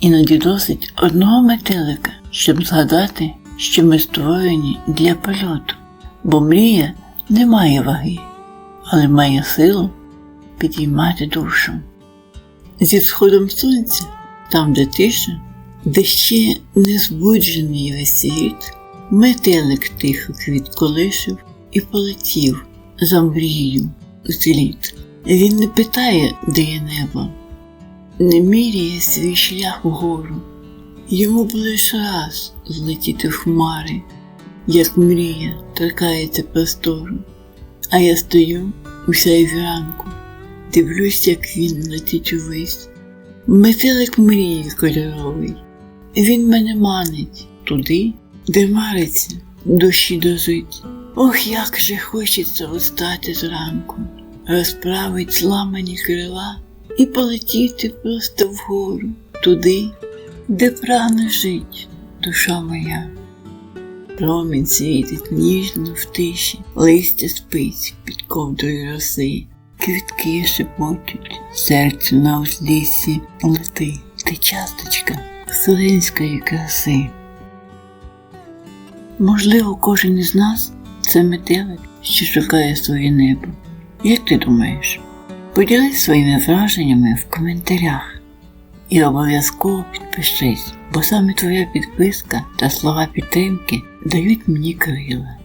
Іноді досить одного метелика, щоб згадати, що ми створені для польоту, бо мрія не має ваги, але має силу підіймати душу. Зі сходом сонця, там, де тиша, де ще не збуджений весь світ, метелик тихо квітколишив і полетів за мрією у слід. Він не питає, де є небо, не міряє свій шлях угору. Йому б лише раз злетіти в хмари, як мрія торкається простору. А я стою у сяйві ранку, дивлюсь, як він летить увесь. Метелик мрії кольоровий, він мене манить туди, де мариться, душі дожить. Ох, як же хочеться встати зранку, розправить зламані крила і полетіти просто вгору, туди, де прагне жить душа моя. Промінь світить ніжно в тиші, листя спить під ковдрою роси, квітки шепочуть, серце на узліссі лети, ти часточка вселенської краси. Можливо, кожен із нас це метелик, що шукає своє небо. Як ти думаєш? Поділись своїми враженнями в коментарях і обов'язково підпишись, бо саме твоя підписка та слова підтримки дають мені крила.